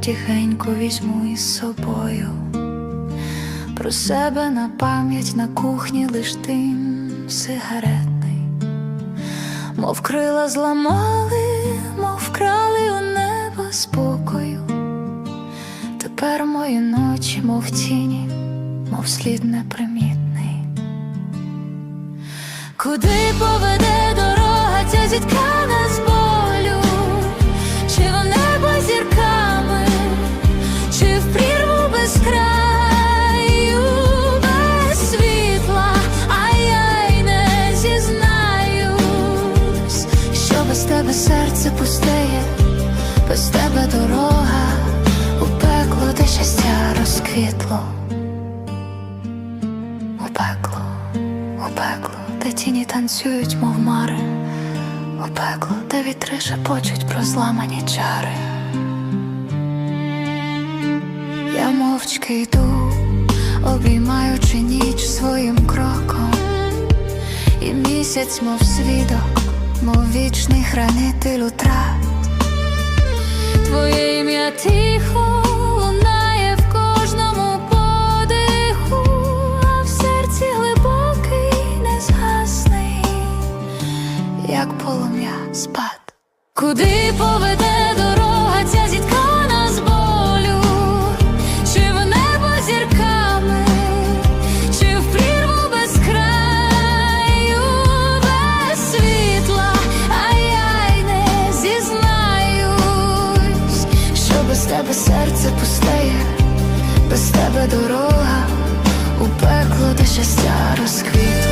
тихенько візьму із собою. Про себе на пам'ять на кухні лиш дим сигаретний, мов крила зламали, мов вкрали у небо спокою. Тепер мої ночі, мов тіні, мов слід непримітний. Куди поведе дорога ця зіткана серце пустеє, без тебе дорога у пекло, де щастя розквітло. У пекло, у пекло, де тіні танцюють, мов мари, у пекло, де вітри шепочуть про зламані чари. Я мовчки йду, обіймаючи ніч своїм кроком, і місяць, мов свідок, мов вічний хранитель утрат. Твоє ім'я тихо лунає в кожному подиху, а в серці глибокий, незгасний, як полум'я спад. Куди поведе без тебе серце пустеє, без тебе дорога у пекло, де щастя розквітло.